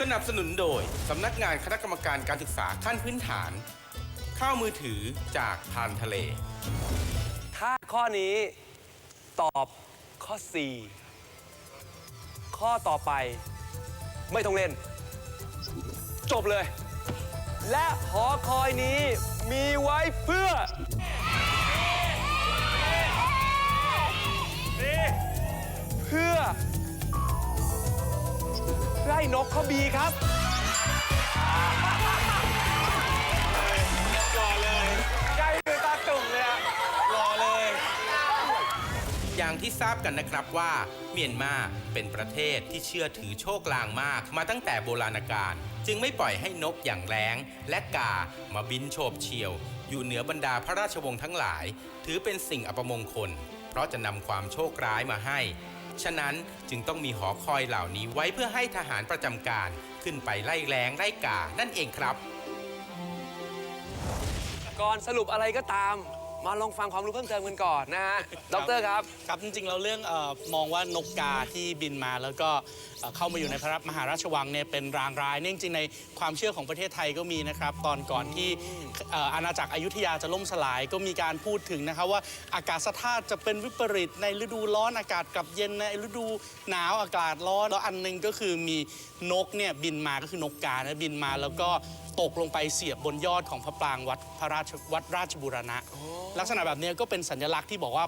สนับสนุนโดย สำนักงานคณะกรรมการการศึกษาขั้นพื้นฐาน ข้าวมือถือจากทานทะเล ถ้าข้อนี้ตอบข้อ 4 ข้อต่อไปไม่ต้องเล่น จบเลย และหอคอยนี้มีไว้เพื่อ เพื่อ ไล่นกเขาบีครับ รอเลยใจเป็นตาตุ่มเลยอะรอเลย อย่างที่ทราบกันนะครับว่า เมียนมาเป็นประเทศที่เชื่อถือโชคลางมากมาตั้งแต่โบราณกาลจึงไม่ปล่อยให้นกอย่างแร้งและกามาบินโฉบเฉี่ยว อยู่เหนือบรรดาพระราชวงศ์ทั้งหลาย ถือเป็นสิ่งอัปมงคล เพราะจะนำความโชคร้ายมาให้ ฉะนั้นจึงต้องมีหอคอยเหล่านี้ไว้เพื่อให้ทหารประจำการขึ้นไปไล่แรงไล่กานั่นเองครับ ก่อนสรุปอะไรก็ตาม มาลองฟังความรู้เพิ่มเติมกันก่อนนะฮะดอกเตอรครับ ครับจริงๆเราเรื่องเออมองว่านกกาที่บินมาแล้วก็เอ่อเข้ามาอยู่ในพระมหาราชวังเนี่ยเป็นรางร้ายเนี่ยจริงๆในความเชื่อของประเทศไทยก็มีนะครับ ตอนก่อนที่เอ่ออาณาจักรอยุธยาจะล่มสลายก็มีการพูดถึงนะครับว่าอากาศธาตุจะเป็นวิปริตในฤดูร้อนอากาศกลับเย็นในฤดูหนาวอากาศร้อนแล้วอันหนึงก็คือมีนกเนี่ยบินมาก็คือนกกานะบินมาแล้วก็ตกลงไปเสียบบนยอดของพระปรางวัดพระราชวัดราชบูรณะลักษณะแบบนี้ก็เป็นสัญลักษณ์ที่บอกว่า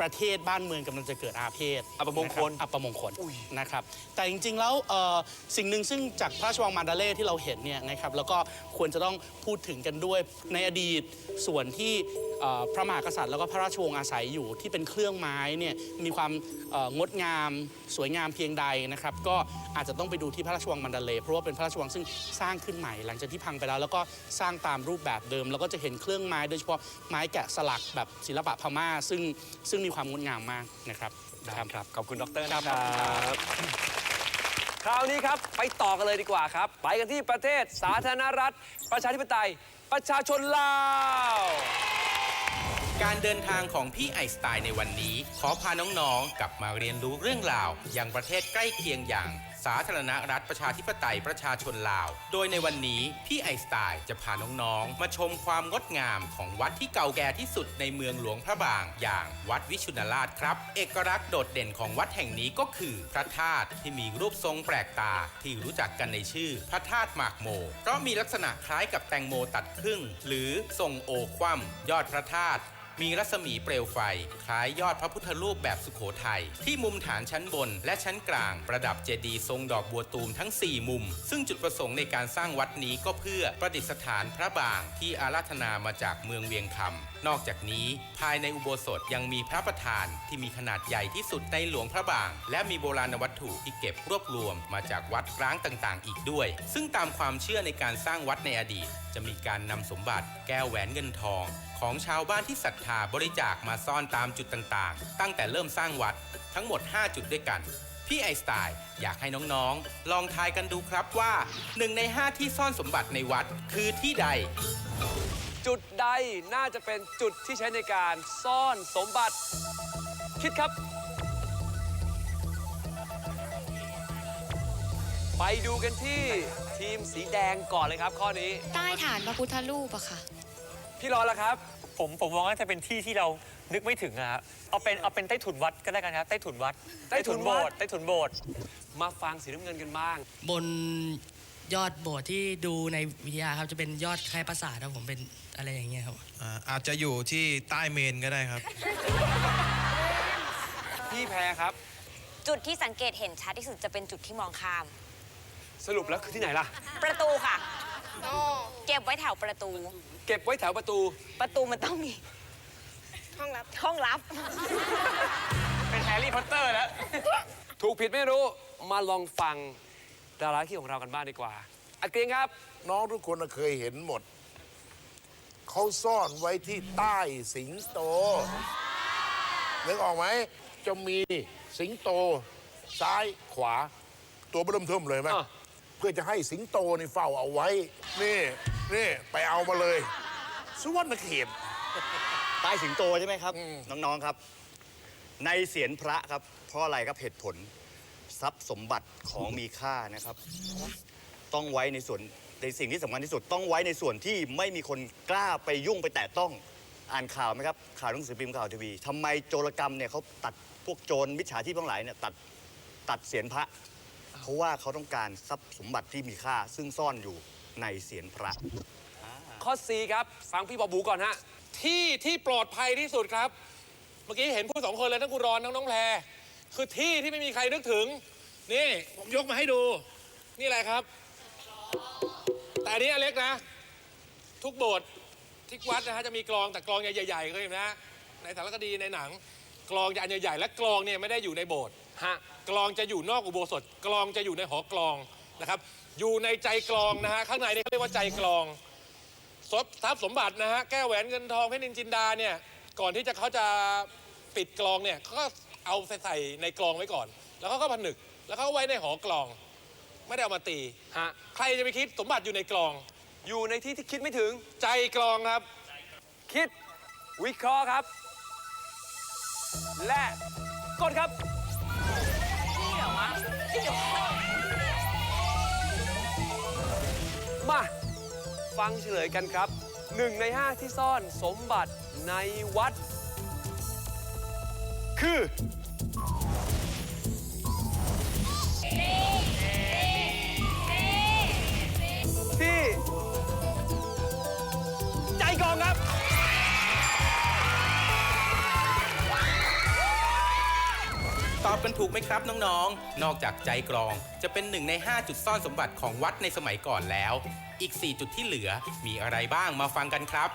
ประเทศบ้านเมืองกำลังจะเกิดอาเพศอัปมงคลนะครับอัปมงคลนะครับ แต่จริงๆแล้วเอ่อสิ่งหนึ่งซึ่งจากพระราชวังมาดาเล่ที่เราเห็นเนี่ยนะครับแล้วก็ควรจะต้องพูดถึงกันด้วยในอดีตส่วนที่เอ่อ พระมหากษัตริย์แล้วก็พระราชวงศ์อาศัยอยู่ที่เป็นเครื่องไม้เนี่ยมีความเอ่องดงามสวยงามเพียงใดนะครับก็อาจจะต้องไปดูที่พระราชวังมันดาเลย์เพราะว่าเป็นพระราชวังซึ่งสร้างขึ้นใหม่ หลังจากที่พังไปแล้ว แล้วก็สร้างตามรูปแบบเดิม แล้วก็จะเห็นเครื่องไม้โดยเฉพาะไม้แกะสลักแบบศิลปะพม่า ซึ่งซึ่งมีความงดงามมากนะครับครับขอบคุณดรนะครับคราวนี้ครับไปต่อกันเลยดีกว่าครับ ไปกันที่ประเทศสาธารณรัฐ ประชาธิปไตย ประชาชนลาว การเดินทางของพี่ไอน์สไตล์ในวันนี้ ขอพาน้องๆ กลับมาเรียนรู้เรื่องราว ยังประเทศใกล้เคียงอย่าง สาธารณรัฐประชาธิปไตยประชาชนลาว โดยในวันนี้พี่ไอน์สไตล์จะพาน้องๆ มาชมความงดงามของวัดที่เก่าแก่ที่สุดในเมืองหลวงพระบาง อย่างวัดวิชุนราชครับ เอกลักษณ์โดดเด่นของวัดแห่งนี้ก็คือ พระธาตุที่มีรูปทรงแปลกตาที่รู้จักกันในชื่อ พระธาตุหมากโม เพราะมีลักษณะคล้ายกับแตงโมตัดครึ่ง หรือทรงโอคว่ำยอดพระธาตุ มีรัศมีเปลวไฟ คล้ายยอดพระพุทธรูปแบบสุโขทัยที่มุมฐานชั้นบน และชั้นกลางประดับเจดีย์ทรงดอกบัวตูมทั้ง 4 มุม ซึ่งจุดประสงค์ในการสร้างวัดนี้ก็เพื่อประดิษฐานพระบางที่อาราธนามาจากเมืองเวียงคำนอกจากนี้ภายในอุโบสถยังมีพระประธานที่มีขนาดใหญ่ที่สุดในหลวงพระบาง และมีโบราณวัตถุที่เก็บรวบรวมมาจากวัดร้างต่างๆ อีกด้วย ซึ่งตามความเชื่อในการสร้างวัดในอดีต จะมีการนำสมบัติแก้วแหวนเงินทอง ของชาวบ้านที่ศรัทธาบริจาคมาซ่อนตามจุดต่างๆ ตั้งแต่เริ่มสร้างวัดทั้งหมด 5 จุดด้วยกันพี่ไอสไตล์อยากให้น้องๆ ลองทายกันดูครับว่า 1 ใน 5 ที่ซ่อนสมบัติในวัดคือที่ใด จุดใดน่าจะเป็นจุดที่ใช้ในการซ่อนสมบัติ คิดครับ ไปดูกันที่ทีมสีแดงก่อนเลยครับ ข้อนี้ ใต้ฐานพระพุทธรูปอะค่ะ พี่รอนละครับ ผมผมมองว่าจะเป็นที่ที่เรานึกไม่ถึงอะครับเอาเป็นเอาเป็นใต้ถุนวัดก็ได้กันครับ ใต้ถุนวัดใต้ถุนวัดโบสถ์ใต้ถุนโบสถ์มาฟังสีน้ำเงินกันบ้าง บน ยอดโบสถ์ที่ดูในวิทยาครับจะเป็นยอดคล้ายปราสาทครับผมเป็นอะไรอย่างเงี้ยครับอ่าอาจจะอยู่ที่ใต้เมนก็ได้ครับ พี่แพรครับ จุดที่สังเกตเห็นชัดที่สุดจะเป็นจุดที่มองข้าม สรุปแล้วคือที่ไหนล่ะ ประตูค่ะ เก็บไว้แถวประตู เก็บไว้แถวประตู ประตูมันต้องมี ห้องลับ ห้องลับ เป็นแฮร์รี่พอตเตอร์แล้ว ถูกผิดไม่รู้มาลองฟัง ดาราที่ของเรากันบ้างดีกว่าอาเกรียงครับ น้องทุกคนน่ะเคยเห็นหมด เขาซ่อนไว้ที่ใต้สิงโตนึกออกไหมจะมีสิงโต ซ้ายขวา ตัวเบิ่มเทิมเลยไหมอะ เพื่อจะให้สิงโตนี่เฝ้าเอาไว้ นี่นี่ไปเอามาเลยสุวรรณเขต ใต้สิงโตใช่ไหมครับ น้อง ๆ ครับ ในเสียนพระครับ เพราะอะไรครับเหตุผล ทรัพย์สมบัติของมีค่านะครับ ต้องไว้ในส่วนในสิ่งที่สำคัญที่สุดต้องไว้ในส่วนที่ไม่มีคนกล้าไปยุ่งไปแตะต้องอ่านข่าวไหมครับ ข่าวหนังสือพิมพ์ข่าวทีวีทำไมโจรกรรมเนี่ยเขาตัดพวกโจรมิจฉาชีพทั้งหลายเนี่ยตัดตัดเสียนพระเพราะว่าเขาต้องการทรัพย์สมบัติที่มีค่า ซึ่งซ่อนอยู่ในเสียนพระ ข้อ C ครับ ฟังพี่บอบูก่อนฮะ ที่ที่ปลอดภัยที่สุดครับ เมื่อกี้เห็นพูดสองคนเลยทั้งคุณรอนทั้งน้องแพร คือที่ที่ไม่มีใครนึกถึง นี่ ผมยกมาให้ดู นี่อะไรครับ แต่อันนี้อเล็กนะ ทุกโบสถ์ที่วัดนะฮะจะมีกลองแต่กลองใหญ่ๆเคยเห็นไหมฮะในสารคดีในหนัง กลองจะอันใหญ่ๆและกลองเนี่ยไม่ได้อยู่ในโบสถ์ฮะกลองจะอยู่นอกอุโบสถกลองจะอยู่ในหอกลองนะครับ อยู่ในใจกลองนะฮะข้างในนี่เขาเรียกว่าใจกลองทรัพย์ทรัพย์สมบัตินะฮะแก้วแหวนเงินทองเพชรนินจินดาเนี่ยก่อนที่จะเขาจะปิดกลองเนี่ยเขาก็ เอาใส่ใส่ในกลองไว้ก่อน แล้วเขาก็ผนึก แล้วเขาก็ไว้ในหอกลอง ไม่ได้เอามาตีฮะใครจะไปคิดสมบัติอยู่ในกลอง อยู่ในที่ที่คิดไม่ถึง ใจกลองครับ คิด วิเคราะห์ครับ และกดครับมาฟังเฉลยกันครับหนึ่งในห้าที่ซ่อนสมบัติในวัด คือ ที่ ใจกองครับ ตอบกันถูกไหมครับน้องๆ นอกจากใจกรองจะเป็นหนึ่งใน 5 จุดซ่อนสมบัติของวัดในสมัยก่อนแล้ว อีก 4 จุดที่เหลือมีอะไรบ้างมาฟังกันครับ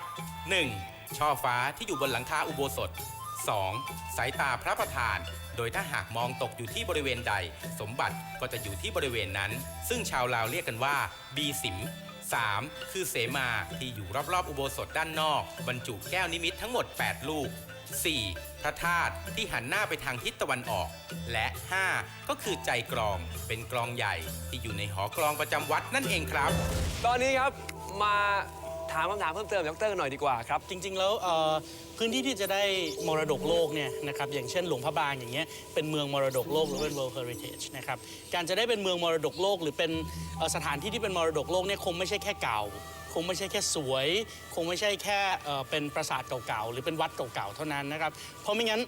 1. ช่อฟ้าที่อยู่บนหลังคาอุโบสถ 2. สายตาพระประธาน โดยถ้าหากมองตกอยู่ที่บริเวณใด สมบัติก็จะอยู่ที่บริเวณนั้น ซึ่งชาวลาวเรียกกันว่า บีสิม 3. คือเสมาที่อยู่รอบๆออุโบสถด้านนอก บรรจุแก้วนิมิตทั้งหมด 8 ลูก 4. พระธาตุที่หันหน้าไปทางทิศตะวันออก และ 5. ก็คือใจกลองเป็นกลองใหญ่ที่อยู่ในหอกลองประจำวัดนั่นเองครับ ตอนนี้ครับมา ถามคำถามเพิ่มเติมจากดรกันหน่อยดีกว่าครับ จริงๆ แล้วเอ่อพื้นที่ที่จะได้มรดกโลกเนี่ยนะครับอย่างเช่นหลวงพระบางอย่างเงี้ยเป็นเมืองมรดกโลกหรือเป็น World Heritage นะครับการจะได้เป็นเมืองมรดกโลก หรือเป็นเอ่อสถานที่ที่เป็นมรดกโลกเนี่ยคงไม่ใช่แค่เก่า คงไม่ใช่แค่สวย คงไม่ใช่แค่เอ่อเป็นปราสาทเก่าๆหรือเป็นวัดเก่าๆเท่านั้นนะครับเพราะไม่งั้น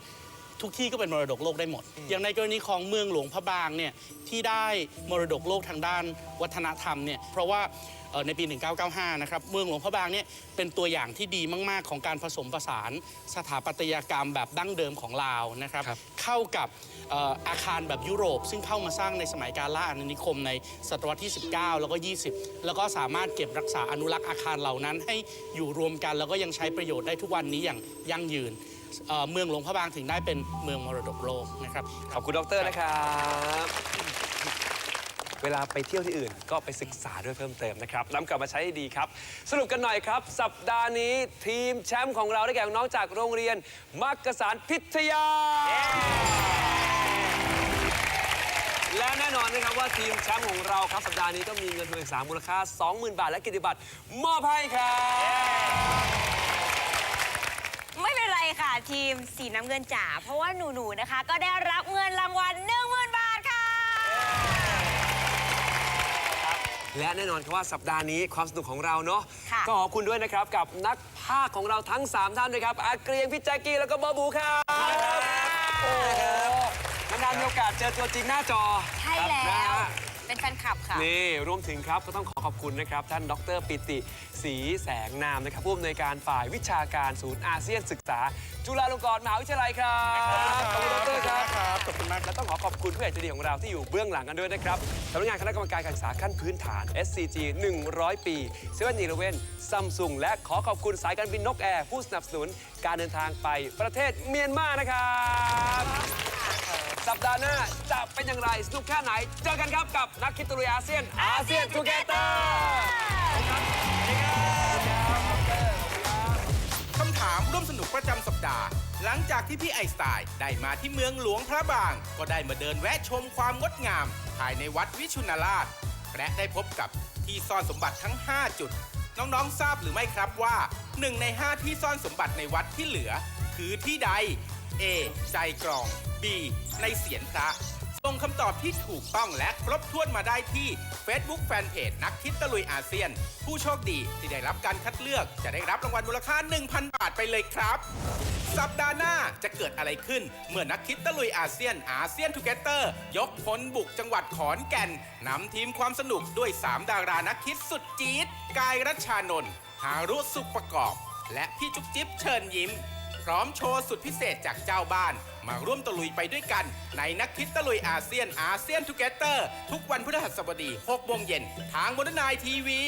ทุกที่ก็เป็นมรดกโลกได้หมด อย่างในกรณีของเมืองหลวงพระบางเนี่ยที่ได้มรดกโลกทางด้านวัฒนธรรมเนี่ยเพราะว่าเอ่อในปี 1995 นะครับ เมืองหลวงพระบางเนี่ยเป็นตัวอย่างที่ดีมาก ๆ ของการผสมผสานสถาปัตยกรรมแบบดั้งเดิมของลาวนะครับเข้ากับเอ่ออาคารแบบยุโรป ซึ่งเข้ามาสร้างในสมัยการล่าอาณานิคมในศตวรรษที่ 19 แล้วก็ 20 แล้วก็สามารถเก็บรักษาอนุรักษ์อาคารเหล่านั้น ให้อยู่รวมกันแล้วก็ยังใช้ประโยชน์ได้ทุกวันนี้อย่างยั่งยืน เอ่อเมืองหลวงพระบางถึงได้เป็นเมืองมรดกโลกนะครับ ขอบคุณดรนะครับ เวลาไปเที่ยวที่อื่นก็ไปศึกษาด้วยเพิ่มเติมนะครับนำกลับมาใช้ให้ดีครับ สรุปกันหน่อยครับ สัปดาห์นี้ทีมแชมป์ของเราได้แก่น้องๆจากโรงเรียนมักกสารพิทยา และแน่นอนนะครับว่าทีมแชมป์ของเราครับสัปดาห์นี้ก็มีเงินทุนศึกษามูลค่า 20,000 บาท และกิตติบัตรมอบให้ครับไม่ เป็นไรค่ะทีมสีน้ำเงินจ๋าเพราะว่าหนูๆนะคะ ก็ได้รับเงินรางวัล10,000 บาทค่ะ และแน่นอนครับว่าสัปดาห์นี้ความสนุกของเราเนาะค่ะก็ขอบคุณด้วยนะครับกับนักภาคของเราทั้ง 3 ท่านด้วยครับอาเกรียงพี่แจ๊กกี้แล้วก็บอบูครับโอ้โหนานๆมีโอกาสเจอตัวจริงหน้าจอใช่แล้นะวฮะ เป็นแฟนคลับค่ะ นี่รวมถึงครับก็ต้องขอขอบคุณนะครับ ท่านดรปิติศรีแสงนามนะครับผู้อำนวยการฝ่ายวิชาการศูนย์อาเซียนศึกษา จุฬาลงกรณ์มหาวิทยาลัยครับขอบคุณดรครับขอบคุณมากและต้องขอขอบคุณผู้ใหญ่ใจดีของเราที่อยู่เบื้องหลังกันด้วยนะครับสำนักงานคณะกรรมการการศึกษาขั้นพื้นฐาน SCG 100 ปีเซเว่นอีเลเว่นซัมซุงและขอขอบคุณสายการบินนกแอร์ผู้สนับสนุนการเดินทางไปประเทศเมียนมานะครับสัป ดาห์หน้าจะเป็นอย่างไรสนุกแค่ไหน เจอกันครับกับนักคิดตุยอาเซียนอาเซียนทูเกเตอร์คำถามร่วมสนุกประจำสัปดาห์ หลังจากที่พี่ไอน์สไตน์ได้มาที่เมืองหลวงพระบาง ก็ได้มาเดินแวะชมความงดงาม ภายในวัดวิชุนาราช และได้พบกับที่ซ่อนสมบัติทั้ง 5 จุด น้องๆทราบหรือไม่ครับว่า 1 ใน 5 ที่ซ่อนสมบัติในวัดที่เหลือ คือที่ใด A ใจกรอง B ในเสียนพระส่งคำตอบที่ถูกต้องและครบถ้วนมาได้ที่ Facebook Fanpage นักคิดตะลุยอาเซียน ผู้โชคดีที่ได้รับการคัดเลือกจะได้รับรางวัลมูลค่า 1,000 บาทไปเลยครับ สัปดาห์หน้าจะเกิดอะไรขึ้น เมื่อนักคิดตะลุยอาเซียนอาเซียนทูเกเตอร์ ยกพลบุกจังหวัดขอนแก่นนำทีมความสนุกด้วย 3 ดารานักคิดสุดจี๊ดกายรัชชานนท์หารุสุขประกอบ และพี่จุ๊บจิ๊บเชิญยิ้ม พร้อมโชว์สุดพิเศษจากเจ้าบ้าน มาร่วมตะลุยไปด้วยกัน ในนักคิดตะลุยอาเซียนอาเซียนทูเกเตอร์ ทุกวันพฤหัสบดี6โมงเย็นทางบนนายทีวี